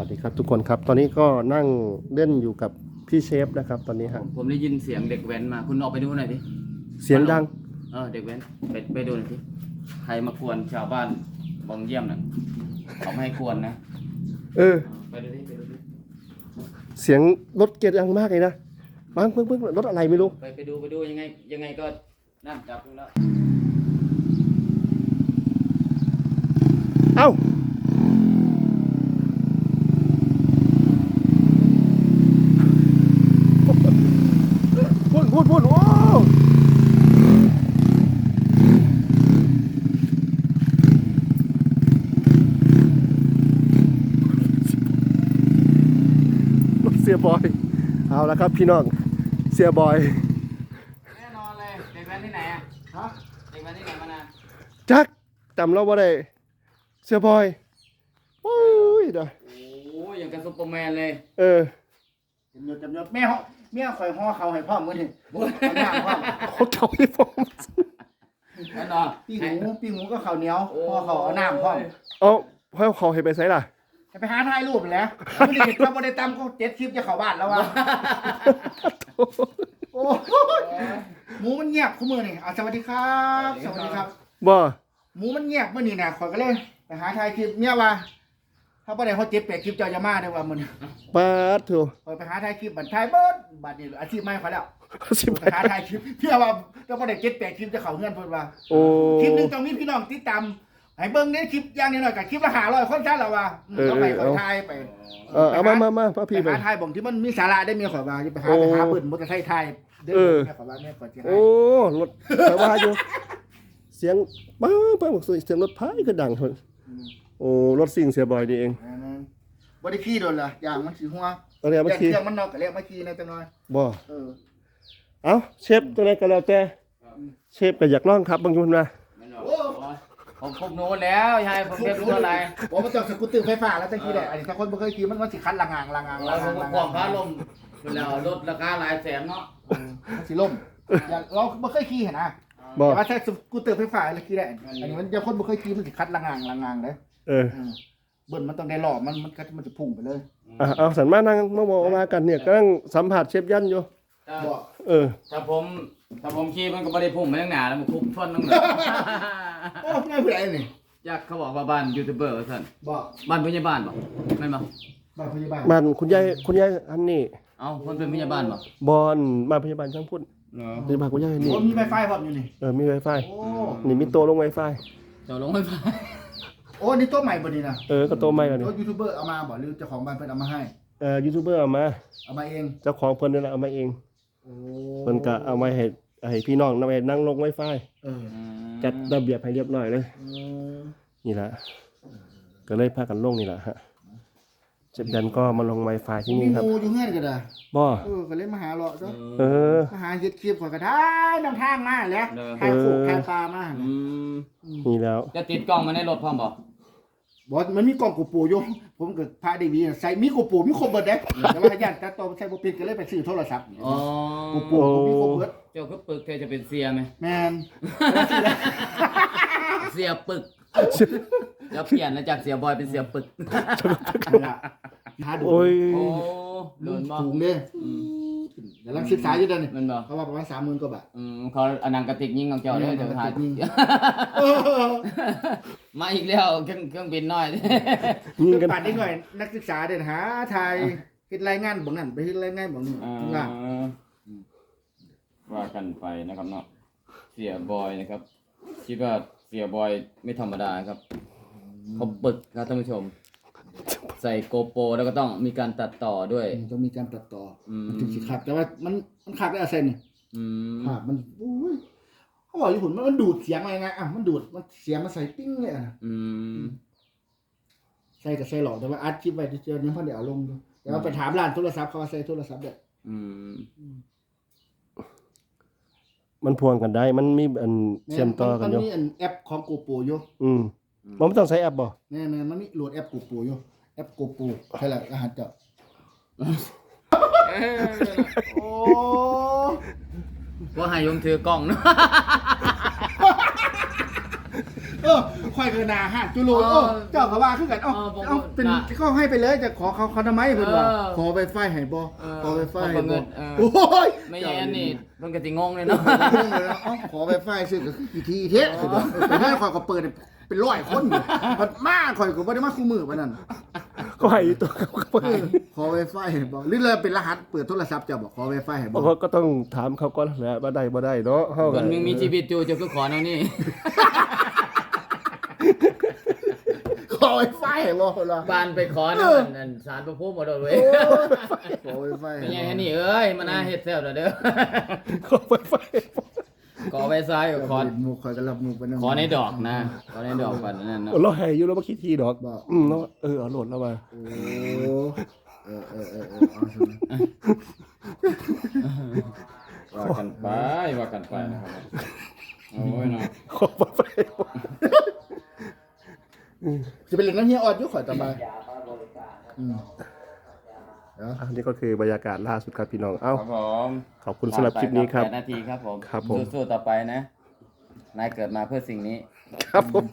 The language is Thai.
วัสดีครับทุกคนครับ ตอนนี้ก็นั่งเล่นอยู่กับพี่เชฟนะครับ ตอนนี้ฮะผมได้ยินเสียงเด็กแว้นมา คุณออกไปดูหน่อยดิเสียงดัง เออเด็กแว้นไปไปดูหน่อยดิใครมากวนชาวบ้านบางเยี่ยมนะเขาไม่ให้กวนนะเออเออไปดูดิไปดูดิเสียงรถเกียร์ดังมากเลยนะบังเพิ่งเพิ่งรถอะไรไม่รู้ ไปไปดูไปดูยังไง ยังไงก็นั่นจับดูแล้วเอ้าพูดพูดพูดโอ้รถเสียบอย เอาละครับพี่น้อง เสียบอย แน่นอนเลยเด็กแว้นที่ไหนอะฮะเด็กแว้นที่ไหนมานานจักจำเราว่าได้ เสียบอยโอ้ยเด้อโอ้ยอย่างกับซุปเปอร์แมนเลยเออจำยศจำยศแม่ห่อแม่ข่อยห่อเขาให้พ่อมื้อนี่เอาหน้าพ่อเขาเขาให้ผมแน่นอนปีหูปีหูก็ข้าวเหนียวห่อเขาเอาน้ำพ่อเอาให้เขาให้ไปไสล่ะ จะไปหาถ่ายรูปแหล้วไม่ได้ถ้าบ่ได้ตามก็เจ็ดคลิปจะเข้าบ้านแล้ววะโอ้ยหมูมันเงียบคู่มือนี่เอาสวัสดีครับ สวัสดีครับ บ่หมูมันเงียบมื้อนี้น่ะข่อยก็เลยไปหาถ่ายคลิปเมียว่าถ้าบ่ได้เขาเจ็บแปดคลิปเจ้าจะมาได้ว่ามื้อนี้ปาดเถอะข่อยไปหาถ่ายคลิปบัดถ่ายเบิดบัดนี้อาชีพใหม่ข่อยแล้วสิบไปหาถ่ายคลิปเพื่อว่าถ้าบ่ได้เจ็ดแปดคลิปจะเข้าเฮือนเพิ่นว่า โอ้ คลิปหนึงต้องมีพี่น้องติดตาม ให้เบิ่งเนี่ยคลิปอย่างนี้หน่อยกับคลิปละหาร้อยคนซะแล้วว่าอืมเอาไปขอทายไปเออเอามามามาพ่อไปพี่ไปหาทายบ่งที่มันมีสาระได้มีขอยว่าอย่าไปหาโอ้ไปหาเบิ่นบ่จะไทยทายเด้เออแม่ขอยว่าแม่ขอยสิให้โอ้รถแต่ว่าอยู่ เสียงป้าป้าบอกเสียงรถพายก็ดังเถอะอืมโอ้รถซิ่งเสียบ่อยนี่เองอันนั้นบ่ได้ขี้โดนล่ะอย่างมันสิหัวเอาเรียกมาอย่างขี่เครื่องมันนอกก็เรียกมาขี้ในจังน้อยบ่เออ เอาเชฟตัวไหนก็แล้วแต่เชฟก็อยากลองครับบางคนนะแน่นอนโอ้ย ผมผมโน้นแล้วยายผมเรียบร้อยอะไรบ่มันต้องสกูตเตอร์ไฟฟ้าแล้วจังซี่แหละอันนี้ถ้าคนบ่เคยขี่มันมันสิคันละงางละงางเราละผงางมละก็งางกว้างฟ้าลมแล้วรถราคาหลายแสนเนาะมันสิล่มอย่าเราบ่เคยขี่เห็นนะบ่แต่ว่าถ้าสกูตเตอร์ไฟฟ้าแล้วขี่ได้อันนี้มันจะคนบ่เคยขี่มันสิคันละงางละงางเด้เอออืมเบิ้ลมันต้องได้หล่อมันมันก็มันจะพุ่งไปเลย อะเอาสันมานั่งมาบอกมากันเนี่ยกำลังสัมผัสเชฟยันอยู่ถ้าบอก เออถ้าผมถ้าผมขี่มันก็ไม่ได้พุ่งไปตั้งหนาแล้วมันพุ่งชนตั้งหนาโอ้ง่ายเพื่อไอ้นี่อยากเขาบอกว่าบ้านยูทูบเบอร์ว่าท่านบอกบ้านพยาบาลบอกไม่นบอกบ้านพยาบาลบ้านคุณยายคุณยายอันนี้เอ้าคนเป็นพยาบาลบอกบอนมาพยาบาลช่างพูดเนาะพยาบาลคุณยายอันนี่โอ้มีไวไฟพร้อมอยู่นี่ เออมีไวไฟโอ้ นี่มีตัวลงไวไฟเจ้าลงไม่ไปโอ้นี่ตัวใหม่บ่นี่นะเออก็ตัวใหม่แล้วนี่ตัวยูทูบเบอร์เอามาบอกหรือเจ้าของบ้านเพิ่นเอามาให้ เออยูทูบเบอร์เอามา เอามาเอง เจ้าของเพิ่นนี่แหละเอามาเอง โอ้เพิ่นก็เอามาให้ให้พี่น้องนำไปนั่งลงไวไฟเออจัดระเบียบให้เรียบร้อยเลยเออนี่แหละก็เลยพากันลงนี่แหละฮะเจ็บดันก็มาลงไวไฟที่มีนี่หครับ มูอยู่เฮือนก็ได้บ่เออก็เลยมาหาเลาะซะเออ มาหาเฮ็ดคลิปข่อยก็ได้นำทางมาแหล้วเออทางโคกทางปลามาอืมนี่แล้วจะติดกล้องมาในรถพร้อมบอก บอกมันมีกล่องกูปูอยู่ผมก็พาได้วีใส่มีกูปูมีครบเบิดเด้แต่ว่าญาติตาโตใส่บ่เป็นก็เลยไปซื้อโทรศัพท์อ๋อกูปูกูมีครบเบิดเจ้าก็ปึกเธอจะเป็นเสียไหมแมนเสียปึกแล้วเปลี่ยนแล้วจากเสียบอยเป็นเสียปึกนี่ล่ะ หาดูโอ้ย โอ้โดดูนบ่ถุงเด้อืมกำลังศึกษาอยู่เด้อนี่มันบ่เขาว่าประมาณ30,000กว่าบาทอืมเขาเอานังกระติกยิงของเจ้าเด้อเดี๋ยวถ่ายยิงมาอีกแล้วเครื่องเครื่องบินน้อย ยิงกันป่านนี้หน่อยนักศึกษาเด้อหาไทยเฮ็ดรายงานบ่นั่นไปเฮ็ดรายงานบ่นี่อ่าข้างล่างว่ากันไปนะครับเนาะเสียบอยนะครับคิดว่าเสียบอยไม่ธรรมดาครับเขาปึกครับท่านผู้ชม ใส่โกโปรแล้วก็ต้องมีการตัดต่อด้วยอืมต้องมีการตัดต่ออม มันถึงสิขาดแต่ว่ามันมันขาดได้อะไรนี่อืม ขาดมันอุ้ยเขาบอกอยู่ผลมันดูดเสียงอะไรไงอะมันดูดมันเสียงมันใส่ปิ้งเลยอะ อืม ใส่กับใส่หลอกแต่ว่าอัดคลิปไว้ที่เจอยังพอได้เอาลงอยู่แต่ว่าไปถามร้านโทรศัพท์เขาว่าใส่โทรศัพท์ได้อืม มันพวงกันได้ มันมีอันเชื่อมต่อกันอยู่มันมีอันแอปของกูปูอยู่อืม มันไม่ต้องใช้แอปบ่แน่ๆมันมีโหลดแอปกูปูอยู่แอปกูปูใช่แหละรหัสเจ้าโอ้ว่าให้ยมถือกล้องเนาะเออค่อยเกินหนาห้าจุลูโอ้เจ้าก็ว่าคือกันเอ้าเออผมเอ้าเป็นน่ะก็ให้ไปเลยจะขอเขาเขาทำไมเพิ่นว่าเออขอไปไฟให้บ่เออขอไปไฟให้ขอเงิบ่นเออโอ้ยไม่ใช่อันนี้เพิ่นก็สิงงเลยเนาะเอ้าขอไปไฟซื้อก็คือกี่ทีเทสแต่ให้ข่อยก็เปิด เป็นร้อยคนอยู่มันมาข่อยก็บ่ได้มาคู่มือปานนั้นก็ให้อยู่ตัวเขาก็เออขอไวไฟให้บ่หรือเลยเป็นรหัสเปิดโทรศัพท์เจ้าบอกขอไวไฟให้บ่ก็ต้องถามเขาก่อนแหละว่าได้บ่ได้เนาะเฮาก่อนมึงมีชีวิตอยู่จะก็ขอแนวนี้ขอไวไฟให้บ่ล่ะบ้านไปขอนั่นนั่นสารพระภูมิหมดเลยเว้ยขอไวไฟไม่ให้ใช่บ่อันนี้เอ้ยมานาเฮ็ดแซ่บแล้วเด้อ ขอไปไฟ ขอไปซ้ายขอหมู่ข่อยก็รับหมู่ไปนำขอในดอกนะขอในดอกปันนั่นเนาะเราให้อยู่แล้วบ่คิดทีดอกบ่อืมแล้วเออเอาโหลดแล้วมาโอ้เออเออเออเออเอาสิว่ากันไปว่ากันไปนะครับโอ้ยเนาะขอไปไฟสิไปเล่นน้ำเฮียออดอยู่ข่อยตะบายอืม เดี๋ยวอันนี้ก็คือบรรยากาศล่าสุดครับพี่น้อง เอ้า ครับผมขอบคุณสำหรับคลิปนี้ครับ แปดนาทีครับผมครับผม สู้ๆต่อไปนะ นายเกิดมาเพื่อสิ่งนี้ ครับผม